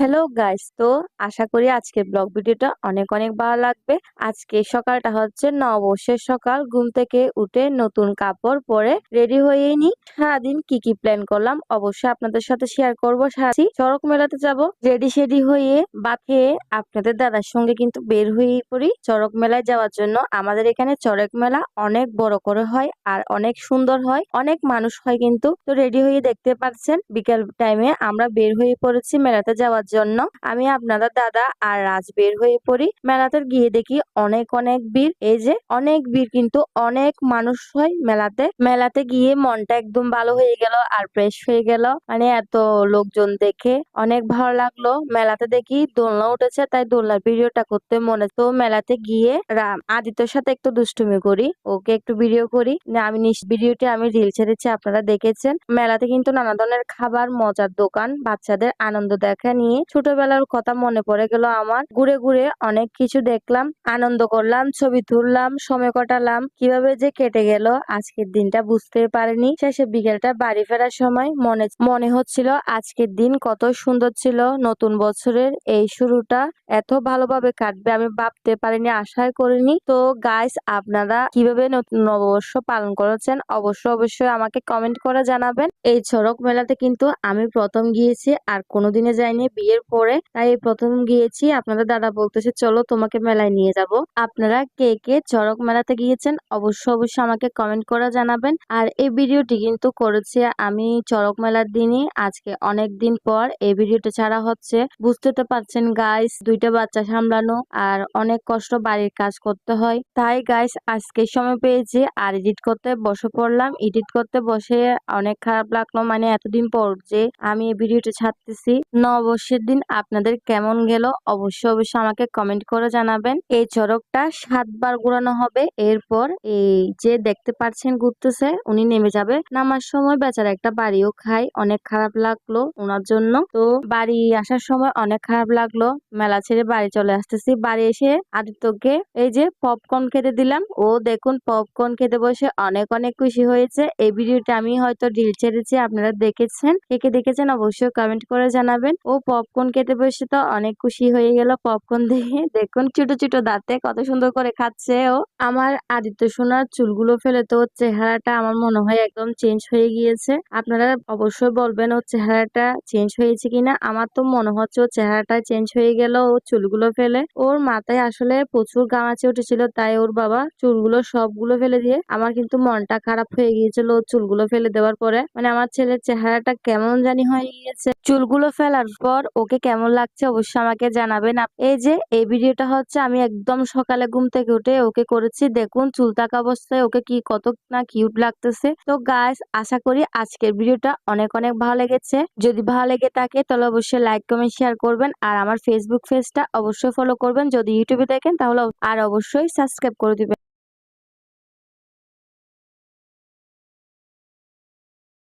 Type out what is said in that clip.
Hello guys তো আশা করি আজকের ব্লগ ভিডিওটা অনেক অনেক ভালো লাগবে। আজকে সকালটা হচ্ছে নববর্ষের সকাল। ঘুম থেকে উঠে নতুন কাপড় পরে রেডি হয়ে নি সারাদিন কি কি প্ল্যান করলাম অবশ্যই আপনাদের সাথে শেয়ার করব। সারাদিন চড়ক মেলাতে যাব। রেডি শেডি হয়ে বা খেয়ে আপনাদের দাদার সঙ্গে কিন্তু বের হয়ে পড়ি চড়ক মেলায় যাওয়ার জন্য। আমাদের এখানে চড়ক মেলা অনেক বড় করে হয় আর অনেক সুন্দর হয়। অনেক মানুষ হয় কিন্তু। তো রেডি হয়ে দেখতে পাচ্ছেন বিকেল টাইমে আমরা বের হয়ে পড়েছি মেলাতে যাওয়ার জন্য আমি আপনাদের দাদা আর রাজ বের হয়ে পড়ি। মেলাতে গিয়ে দেখি অনেক অনেক ভিড়। এই যে অনেক ভিড় কিন্তু অনেক মানুষ হয় মেলাতে। মেলাতে গিয়ে মনটা একদম ভালো হয়ে গেল আর ফ্রেশ হয়ে গেল। মানে এত লোকজন দেখে অনেক ভালো লাগল। মেলাতে দেখি দোলনা উঠেছে, তাই দোলনার ভিডিওটা করতে মনে তো মেলাতে গিয়ে রাম, আদিত্যর সাথে একটু দুষ্টুমি করি। ওকে একটু ভিডিও করি। আমি ভিডিওটি আমি রিল ছেড়েছি, আপনারা দেখেছেন। মেলাতে কিন্তু নানা ধরনের খাবার, মজার দোকান, বাচ্চাদের আনন্দ দেখা নিয়ে ছোটবেলার কথা মনে পড়ে গেল আমার। ঘুরে ঘুরে অনেক কিছু দেখলাম, আনন্দ করলাম, ছবি তুললাম, সময় কাটালাম, কীভাবে যে কেটে গেল আজকের দিনটা বুঝতে পারিনি। শেষে বিকেলটা বাড়ি ফেরার সময় মনে মনে হচ্ছিল আজকের দিন কত সুন্দর ছিল, নতুন বছরের এই শুরুটা এত ভালোভাবে কাটবে আমি ভাবতে পারিনি, আশাই করিনি। তো গাইস আপনারা কীভাবে নতুন নববর্ষ পালন করেছেন অবশ্যই অবশ্যই আমাকে কমেন্ট করে জানাবেন। এই সড়ক মেলাতে কিন্তু আমি প্রথম গিয়েছি, আর কোনোদিনে যাইনি বিয়ের পরে তাই প্রথম গিয়েছি। আপনাদের দাদা বলতেছে, চলো তোমাকে মেলায় নিয়ে যাব। আপনারা কে কে চড়ক মেলাতে গিয়েছেন অবশ্যই অবশ্যই আমাকে কমেন্ট করে জানাবেন। আর এই ভিডিওটি কিন্তু করেছি আমি চড়ক মেলার দিনই। আজকে অনেক দিন পর এই ভিডিওটা ছাড়া হচ্ছে। বুঝতে তো পারছেন গাইস দুইটা বাচ্চা সামলানো আর অনেক কষ্ট বাড়ির কাজ করতে হয়। তাই গাইস আজকে সময় পেয়েছি আর এডিট করতে বসে পড়লাম। এডিট করতে বসে অনেক খারাপ লাগল মানে এতদিন পর যে আমি এই ভিডিওটা ছাড়তেছি। নববর্ষের দিন আপনাদের কেমন গেল? অবশ্যই অবশ্যই আমাকে কমেন্ট করে জানাবেন। এই চড়কটা সাতবার ঘোরানো হবে। এরপর এই যে দেখতে পাচ্ছেন ঘুরতেছে, উনি নেমে যাবে। নামার সময় বেচারা একটা বাড়িও খায়। অনেক খারাপ লাগল ওনার জন্য। তো বাড়ি আসার সময় অনেক খারাপ লাগল। মেলা ছেড়ে বাড়ি চলে আসতেছি। বাড়ি এসে আদিত্যকে এই যে পপকর্ন খেতে দিলাম। ও দেখুন পপকর্ন খেতে বসে অনেক অনেক খুশি হয়েছে। এই ভিডিওটা আমি হয়তো ডিল ছেড়েছি, আপনারা দেখেছেন। কে কে দেখেছেন অবশ্যই কমেন্ট করে জানাবেন। ও পপকর্ন খেতে বসে তো অনেক খুশি হয়ে গেল পপকর্ন দেখে। দেখুন ছোট ছোট দাঁতে কত সুন্দর করে খাচ্ছে ও। আমার আদিত্য সোনার চুলগুলো ফেলে তো চেহারাটা আমার মনে হয় একদম চেঞ্জ হয়ে গিয়েছে। আপনারা অবশ্যই বলবেন ওর চেহারাটা চেঞ্জ হয়েছে কিনা? আমার তো মনে হচ্ছে ওর চেহারাটা চেঞ্জ হয়ে গেল ও চুলগুলো ফেলে। ওর মাথায় আসলে প্রচুর গামাচে উঠেছিল, তাই ওর বাবা চুলগুলো সবগুলো ফেলে দিয়ে আমার কিন্তু মনটা খারাপ হয়ে গিয়েছিল ওর চুলগুলো ফেলে দেওয়ার পরে। মানে আমার ছেলের চেহারাটা কেমন জানি হয়ে গিয়েছে। চুলগুলো ফেলার পর ওকে কেমন লাগছে অবশ্যই আমাকে জানাবেন। এই যে, এই ভিডিওটা হচ্ছে আমি একদম সকালে ঘুম থেকে উঠে ওকে করেছি। দেখুন চুল থাকা অবস্থায় ওকে কি কত না কিউট লাগতেছে। তো গাইস আশা করি আজকের ভিডিওটা অনেক অনেক ভালো লেগেছে। যদি ভালো লেগে থাকে তাহলে অবশ্যই লাইক কমেন্ট শেয়ার করবেন। আর আমার ফেসবুক পেজটা অবশ্যই ফলো করবেন। যদি ইউটিউবে দেখেন তাহলে আর অবশ্যই সাবস্ক্রাইব করে দিবেন।